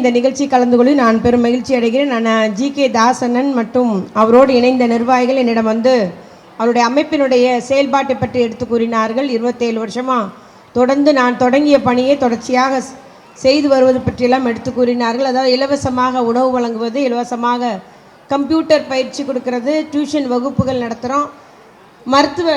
இந்த நிகழ்ச்சி கலந்து கொண்டு நான் பெரும் மகிழ்ச்சி அடைகிறேன். நான் ஜி கே தாசனன் மற்றும் அவரோடு இணைந்த நிர்வாகிகள் என்னிடம் வந்து அவருடைய அமைப்பினுடைய செயல்பாட்டை பற்றி எடுத்து கூறினார்கள். இருபத்தேழு வருஷமாக தொடர்ந்து நான் தொடங்கிய பணியை தொடர்ச்சியாக செய்து வருவது பற்றியெல்லாம் எடுத்து கூறினார்கள். அதாவது இலவசமாக உணவு வழங்குவது இலவசமாக கம்ப்யூட்டர் பயிற்சி கொடுக்கறது டியூஷன் வகுப்புகள் நடத்துகிறோம் மருத்துவ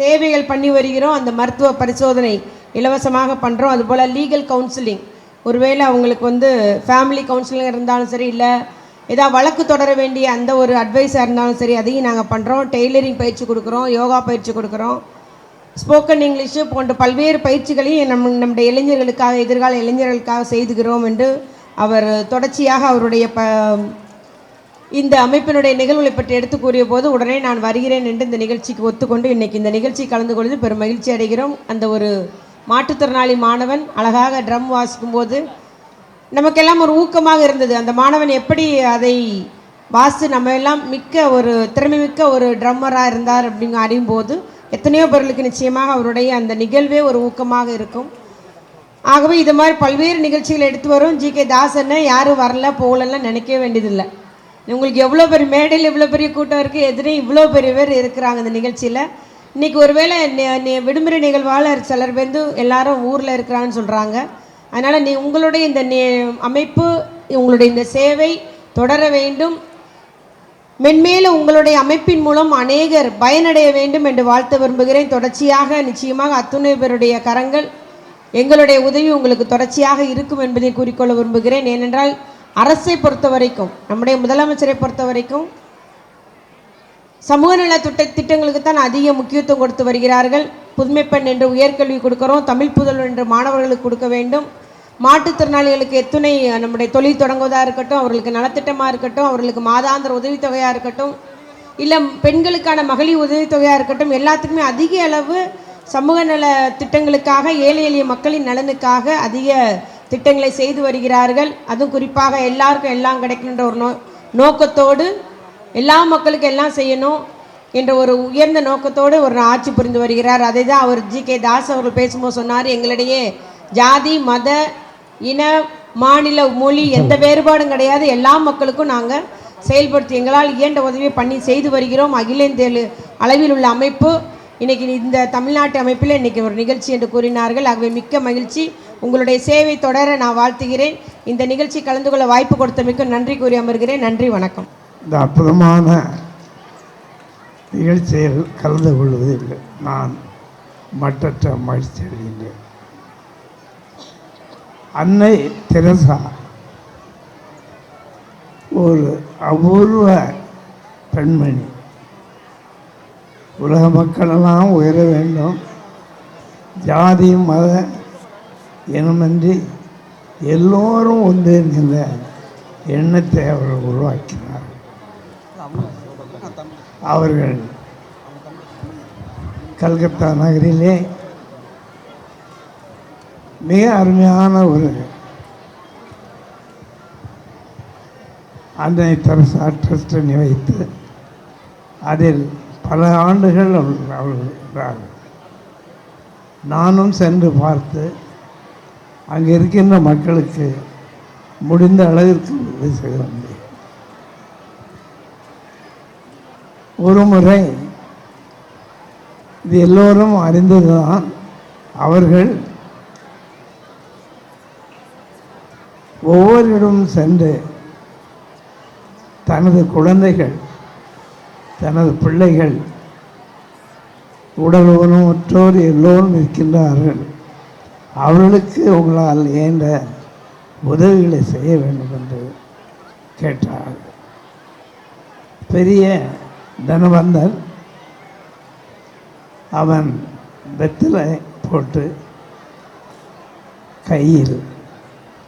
சேவைகள் பண்ணி வருகிறோம். அந்த மருத்துவ பரிசோதனை இலவசமாக பண்ணுறோம் அதுபோல் லீகல் கவுன்சிலிங் ஒருவேளை அவங்களுக்கு வந்து ஃபேமிலி கவுன்சிலிங் இருந்தாலும் சரி இல்லை ஏதாவது வழக்கு தொடர வேண்டிய அந்த ஒரு அட்வைஸாக இருந்தாலும் சரி அதையும் நாங்கள் பண்ணுறோம் டெய்லரிங் பயிற்சி கொடுக்குறோம் யோகா பயிற்சி கொடுக்குறோம். ஸ்போக்கன் இங்கிலீஷு போன்ற பல்வேறு பயிற்சிகளையும் நம் நம்முடைய இளைஞர்களுக்காக எதிர்கால இளைஞர்களுக்காக செய்துகிறோம் என்று அவர் தொடர்ச்சியாக அவருடைய ப இந்த அமைப்பினுடைய நிகழ்வுகளை பற்றி எடுத்து கூறிய போது உடனே நான் வருகிறேன் என்று இந்த நிகழ்ச்சிக்கு ஒத்துக்கொண்டு இன்னைக்கு இந்த நிகழ்ச்சி கலந்து கொள்வது பெரும் மகிழ்ச்சி அடைகிறோம். அந்த ஒரு மாற்றுத்திறனாளி மாணவன் அழகாக ட்ரம் வாசிக்கும் போது நமக்கெல்லாம் ஒரு ஊக்கமாக இருந்தது. அந்த மாணவன் எப்படி அதை வாசித்து நம்ம எல்லாம் மிக்க ஒரு திறமை மிக்க ஒரு ட்ரம்மராக இருந்தார் அப்படிங்க அறியும் போது எத்தனையோ பேர்களுக்கு நிச்சயமாக அவருடைய அந்த நிகழ்வே ஒரு ஊக்கமாக இருக்கும். ஆகவே இது மாதிரி பல்வேறு நிகழ்ச்சிகளை எடுத்து வரும். ஜி. கே. தாசன்னு யாரும் வரல போகலன்னா நினைக்க வேண்டியதில்லை. உங்களுக்கு எவ்வளோ பெரிய மேடையில் இவ்வளோ பெரிய கூட்டம் இருக்குது எதிரே இவ்வளோ பெரிய பேர் இருக்கிறாங்க இந்த நிகழ்ச்சியில். இன்றைக்கி ஒருவேளை விடுமுறை நிகழ்வாளர் சிலர் வந்து எல்லாரும் ஊரில் இருக்கிறான்னு சொல்கிறாங்க அதனால் நீ உங்களுடைய இந்த அமைப்பு உங்களுடைய இந்த சேவை தொடர வேண்டும். மென்மேலும் உங்களுடைய அமைப்பின் மூலம் அநேகர் பயனடைய வேண்டும் என்று வாழ்த்த விரும்புகிறேன். தொடர்ச்சியாக நிச்சயமாக அத்துணை பேருடைய கரங்கள் எங்களுடைய உதவி உங்களுக்கு தொடர்ச்சியாக இருக்கும் என்பதை கூறிக்கொள்ள விரும்புகிறேன். ஏனென்றால் அரசை பொறுத்த வரைக்கும் நம்முடைய முதலமைச்சரை பொறுத்த வரைக்கும் சமூக நல திட்ட திட்டங்களுக்கு தான் அதிக முக்கியத்துவம் கொடுத்து வருகிறார்கள். புதுமைப்பெண் என்று உயர்கல்வி கொடுக்குறோம். தமிழ் புதல்வர் என்று மாணவர்களுக்கு கொடுக்க வேண்டும். மாற்றுத்திறனாளிகளுக்கு எத்துணை நம்முடைய தொழில் தொடங்குவதாக இருக்கட்டும் அவர்களுக்கு நலத்திட்டமாக இருக்கட்டும் அவர்களுக்கு மாதாந்திர உதவித்தொகையாக இருக்கட்டும் இல்லை பெண்களுக்கான மகளிர் உதவித்தொகையாக இருக்கட்டும் எல்லாத்துக்குமே அதிக அளவு சமூக நல திட்டங்களுக்காக ஏழை எளிய மக்களின் நலனுக்காக அதிக திட்டங்களை செய்து வருகிறார்கள். அதுவும் குறிப்பாக எல்லாருக்கும் எல்லாம் கிடைக்கின்ற ஒரு நோ நோக்கத்தோடு எல்லா மக்களுக்கும் எல்லாம் செய்யணும் என்ற ஒரு உயர்ந்த நோக்கத்தோடு ஒரு ஆட்சி புரிந்து வருகிறார். அதை தான் அவர் ஜி. கே. தாஸ் அவர்கள் பேசும்போது சொன்னார் எங்களிடையே ஜாதி மத இன மாநில மொழி எந்த வேறுபாடும் கிடையாது. எல்லா மக்களுக்கும் நாங்கள் செயல்படுத்தி எங்களால் இயன்ற உதவியை பண்ணி செய்து வருகிறோம். அகில இந்திய அளவில் உள்ள அமைப்பு இன்னைக்கு இந்த தமிழ்நாட்டு அமைப்பில் இன்னைக்கு ஒரு நிகழ்ச்சி என்று கூறினார்கள். ஆகவே மிக்க மகிழ்ச்சி. உங்களுடைய சேவை தொடர நான் வாழ்த்துகிறேன். இந்த நிகழ்ச்சி கலந்து கொள்ள வாய்ப்பு கொடுத்தமைக்கு நன்றி கூறி அமர்கிறேன். நன்றி வணக்கம். இந்த அற்புதமான நிகழ்ச்சியில் கலந்து கொள்வதில் நான் மட்டற்ற மகிழ்ச்சி அடைகின்றேன். அன்னை தெரசா ஒரு அபூர்வ பெண்மணி. உலக மக்களெல்லாம் உயர வேண்டும். ஜாதி மத இனமின்றி எல்லோரும் ஒன்று நின்ற எண்ணத்தை அவர்கள் உருவாக்கினார். அவர்கள் கல்கத்தா நகரிலே மிக அருமையான ஒரு அன்னை தெரசா ட்ரஸ்டனை வைத்து அதில் பல ஆண்டுகள் அவர்கள் அவர்கள் இருந்தார்கள் நானும் சென்று பார்த்து அங்கே இருக்கின்ற மக்களுக்கு முடிந்த அளவிற்கு உதவி செய்து ஒரு முறை இது எல்லோரும் அறிந்ததுதான். அவர்கள் ஒவ்வொரு இடமும் சென்று தனது குழந்தைகள் தனது பிள்ளைகள் உடல் ஊனமுற்றோர் எல்லோரும் இருக்கின்றார்கள். அவர்களுக்கு உங்களால் ஏன்ற உதவிகளை செய்ய வேண்டும் என்று கேட்டார்கள். பெரிய தனவந்தர் அவன் வெத்திலை போட்டு கையில்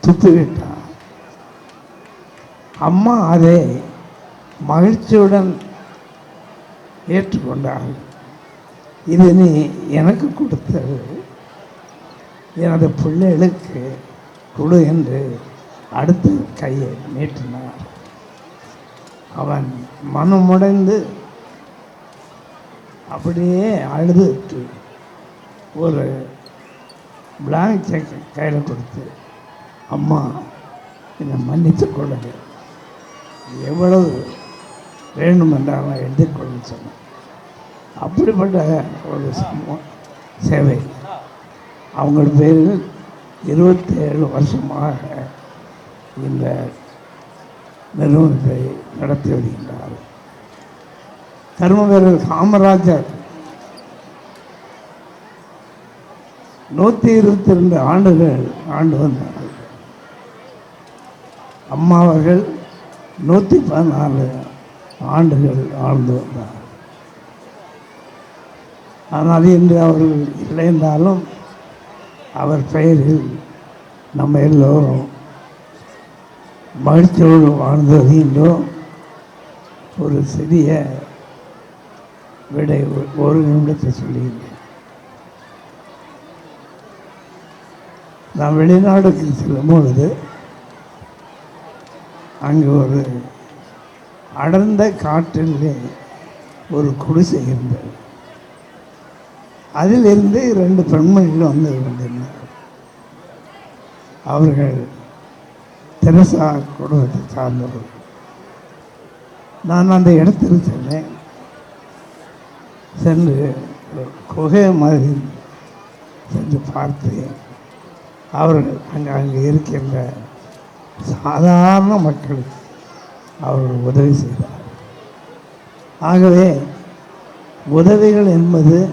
துப்பிவிட்டான் அம்மா அதை மகிழ்ச்சியுடன் ஏற்றுக்கொண்டாள். இது நீ எனக்கு கொடுத்தது. எனது பிள்ளைகளுக்கு கொடு என்று அடுத்த கையை நீட்டினார். அவன் மனமுடைந்து அப்படியே அழுதுட்டு ஒரு பிளாங்க் செக் கையில் கொடுத்து அம்மா என்னை மன்னித்து கொள்ளுங்கள். எவ்வளவு வேண்டுமென்றாலும் எழுதிக்கொள்ள சொன்னேன். அப்படிப்பட்ட ஒரு சமூக சேவை. அவங்கள பேரில் இருபத்தேழு வருஷமாக இந்த நிறுவனத்தை நடத்தி வருகின்றார் கர்மவீரர் காமராஜர். நூற்றி இருபத்தி ரெண்டு ஆண்டுகள் ஆண்டு வந்தார். அம்மா அவர்கள் நூற்றி பதினாலு ஆண்டுகள் ஆழ்ந்து வந்தார். ஆனால் இன்று அவர்கள் இல்லை என்றாலும் அவர் பெயரில் நம்ம எல்லோரும் மகிழ்ச்சியோடு வாழ்ந்து வருகின்றோம் ஒரு சிறிய விடை ஒரு- நிமிடத்தை சொல்லியிருந்தேன். நான் வெளிநாடுக்கு செல்லும்பொழுது அங்கு ஒரு அடர்ந்த காற்றிலே ஒரு குடிசை இருந்தது. அதிலிருந்து ரெண்டு பெண்மணிகள் வந்து கொண்டிருந்தார் அவர்கள் தெரசா குடும்பத்தை சார்ந்தவர்கள். நான் அந்த இடத்தில் சென்றேன். சென்று குகை மாதிரி சென்று பார்த்து அவர்கள் அங்கே அங்கே இருக்கின்ற சாதாரண மக்களுக்கு அவர்கள் உதவி செய்தார் ஆகவே உதவிகள் என்பது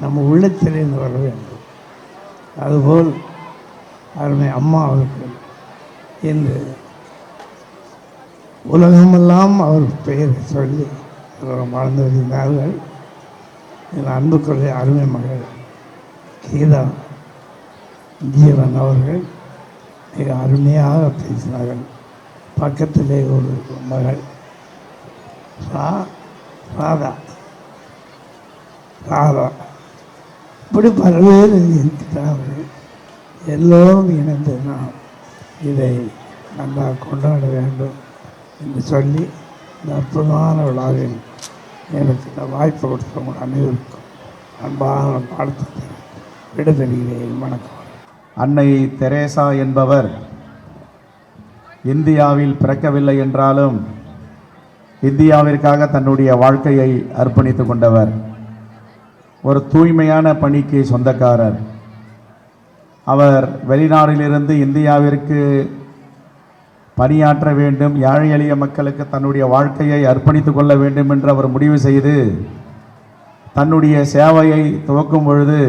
நம்ம உள்ளத்திலிருந்து வர வேண்டும். அதுபோல் அருமை அம்மா அவர்கள் என்று உலகமெல்லாம் அவர் பெயரை சொல்லி அவர் வாழ்ந்து வருகிறார்கள் என் அன்புக்குரிய அருமை மகள் கீதா ஜீவன் அவர்கள் மிக அருமையாக பேசினார்கள். பக்கத்திலே ஒரு மகள் ரா ராதா ராதா. இப்படி பல்வேறு இருக்கிறார்கள் எல்லோரும் இணைந்து நாம் இதை நல்லா கொண்டாட வேண்டும் என்று சொல்லி இந்த அற்புதமான விழாவில் எனக்கு இந்த வாய்ப்பு கொடுத்தவங்க அனைவருக்கும் அன்பான வாழ்த்து விடைபெறுகிறேன் வணக்கம். அன்னை தெரேசா என்பவர் இந்தியாவில் பிறக்கவில்லை என்றாலும் இந்தியாவிற்காக தன்னுடைய வாழ்க்கையை அர்ப்பணித்து கொண்டவர். ஒரு தூய்மையான பணிக்கு சொந்தக்காரர். அவர் வெளிநாட்டிலிருந்து இந்தியாவிற்கு பணியாற்ற வேண்டும். ஏழை எளிய மக்களுக்கு தன்னுடைய வாழ்க்கையை அர்ப்பணித்துக் கொள்ள வேண்டும் என்று அவர் முடிவு செய்து தன்னுடைய சேவையை துவக்கும் பொழுது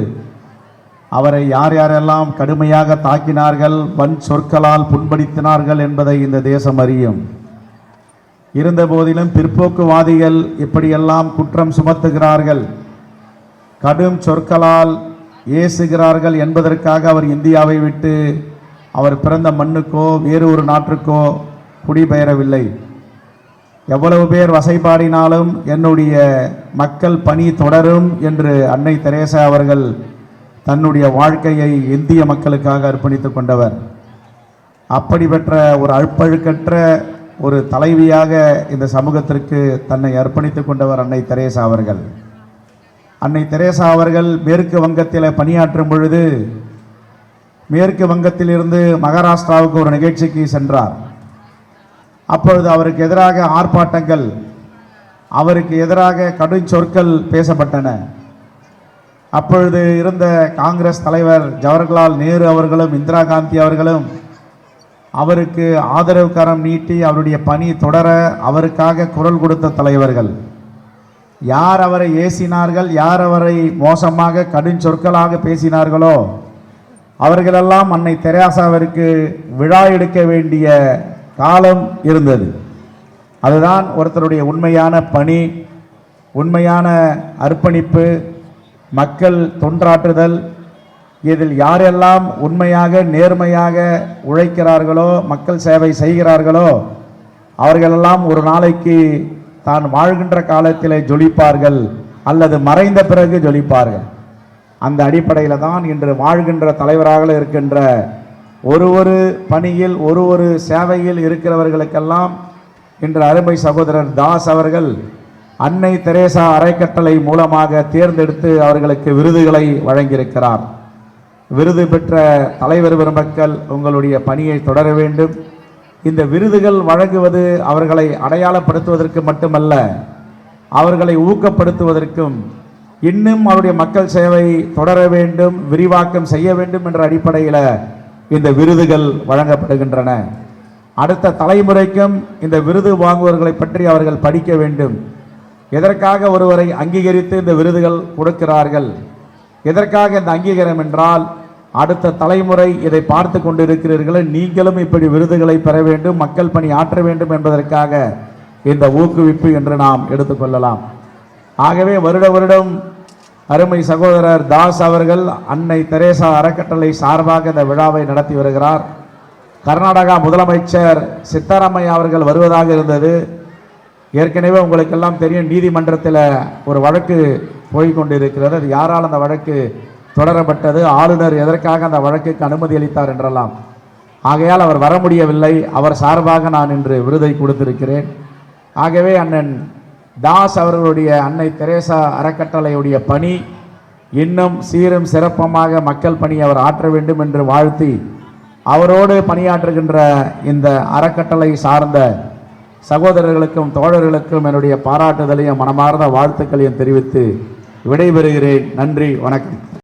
அவரை யார் யாரெல்லாம் கடுமையாக தாக்கினார்கள் வன் சொற்களால் புண்படுத்தினார்கள் என்பதை இந்த தேசம் அறியும். இருந்தபோதிலும் பிற்போக்குவாதிகள் இப்படியெல்லாம் குற்றம் சுமத்துகிறார்கள். கடும் சொற்களால் ஏசுகிறார்கள் என்பதற்காக அவர் இந்தியாவை விட்டு அவர் பிறந்த மண்ணுக்கோ வேறு ஒரு நாட்டுக்கோ குடிபெயரவில்லை எவ்வளவு பேர் வசைபாடினாலும் என்னுடைய மக்கள் பணி தொடரும் என்று அன்னை தெரேசா அவர்கள் தன்னுடைய வாழ்க்கையை இந்திய மக்களுக்காக அர்ப்பணித்துக் கொண்டவர். அப்படி பெற்ற ஒரு அழ்ப்பழுக்கற்ற ஒரு தலைவியாக இந்த சமூகத்திற்கு தன்னை அர்ப்பணித்துக் கொண்டவர் அன்னை தெரேசா அவர்கள். அன்னை தெரேசா அவர்கள் மேற்கு வங்கத்தில் பணியாற்றும் பொழுது மேற்கு வங்கத்திலிருந்து மகாராஷ்டிராவுக்கு ஒரு நிகழ்ச்சிக்கு சென்றார். அப்பொழுது அவருக்கு எதிராக ஆர்ப்பாட்டங்கள் அவருக்கு எதிராக கடும் சொற்கள் பேசப்பட்டன. அப்பொழுது இருந்த காங்கிரஸ் தலைவர் ஜவஹர்லால் நேரு அவர்களும் இந்திரா காந்தி அவர்களும் அவருக்கு ஆதரவு கரம் நீட்டி அவருடைய பணி தொடர அவருக்காக குரல் கொடுத்த தலைவர்கள். யார் அவரை ஏசினார்கள் யார் அவரை மோசமாக கடும் சொற்களாக பேசினார்களோ அவர்களெல்லாம் அன்னை தெரேசாவிற்கு விழா எடுக்க வேண்டிய காலம் இருந்தது. அதுதான் ஒருத்தருடைய உண்மையான பணி உண்மையான அர்ப்பணிப்பு மக்கள் தொன்றாற்றுதல் இதில் யாரெல்லாம் உண்மையாக நேர்மையாக உழைக்கிறார்களோ மக்கள் சேவை செய்கிறார்களோ அவர்களெல்லாம் ஒரு நாளைக்கு தான் வாழ்கின்ற காலத்திலே ஜொலிப்பார்கள் அல்லது மறைந்த பிறகு ஜொலிப்பார்கள். அந்த அடிப்படையில் தான் இன்று வாழ்கின்ற தலைவராக இருக்கின்ற ஒரு ஒரு பணியில் ஒரு ஒரு சேவையில் இருக்கிறவர்களுக்கெல்லாம் இன்று அருமை சகோதரர் தாஸ் அவர்கள் அன்னை தெரேசா அறைக்கட்டளை மூலமாக தேர்ந்தெடுத்து அவர்களுக்கு விருதுகளை வழங்கியிருக்கிறார். விருது பெற்ற தலைவர் பெருமக்கள் உங்களுடைய பணியை தொடர வேண்டும். இந்த விருதுகள் வழங்குவது அவர்களை அடையாளப்படுத்துவதற்கு மட்டுமல்ல அவர்களை ஊக்கப்படுத்துவதற்கும் இன்னும் அவருடைய மக்கள் சேவை தொடர வேண்டும் விரிவாக்கம் செய்ய வேண்டும் என்ற அடிப்படையில் இந்த விருதுகள் வழங்கப்படுகின்றன. அடுத்த தலைமுறைக்கும் இந்த விருது வாங்குவர்களை பற்றி அவர்கள் படிக்க வேண்டும். எதற்காக ஒருவரை அங்கீகரித்து இந்த விருதுகள் கொடுக்கிறார்கள்? எதற்காக இந்த அங்கீகாரம் என்றால் அடுத்த தலைமுறை இதை பார்த்து கொண்டிருக்கிறீர்கள் நீங்களும் இப்படி விருதுகளை பெற வேண்டும் மக்கள் பணி ஆற்ற வேண்டும் என்பதற்காக இந்த ஊக்குவிப்பு என்று நாம் எடுத்துக்கொள்ளலாம் ஆகவே வருட வருடம் அருமை சகோதரர் தாஸ் அவர்கள் அன்னை தெரேசா அறக்கட்டளை சார்பாக இந்த விழாவை நடத்தி வருகிறார். கர்நாடகா முதலமைச்சர் சித்தராமையா அவர்கள் வருவதாக இருந்தது. ஏற்கனவே உங்களுக்கெல்லாம் தெரியும் நீதிமன்றத்தில் ஒரு வழக்கு போய்கொண்டிருக்கிறது. அது யாரால் அந்த வழக்கு தொடரப்பட்டது? ஆளுநர் எதற்காக அந்த வழக்குக்கு அனுமதி அளித்தார் என்றெல்லாம். ஆகையால் அவர் வர முடியவில்லை. அவர் சார்பாக நான் இன்று விருதை கொடுத்திருக்கிறேன். ஆகவே அண்ணன் தாஸ் அவர்களுடைய அன்னை தெரேசா அறக்கட்டளையுடைய பணி இன்னும் சீரும் சிறப்பமாக மக்கள் பணி அவர் ஆற்ற வேண்டும் என்று வாழ்த்தி அவரோடு பணியாற்றுகின்ற இந்த அறக்கட்டளை சார்ந்த சகோதரர்களுக்கும் தோழர்களுக்கும் என்னுடைய பாராட்டுதலையும் மனமார்ந்த வாழ்த்துக்களையும் தெரிவித்து விடைபெறுகிறேன். நன்றி வணக்கம்.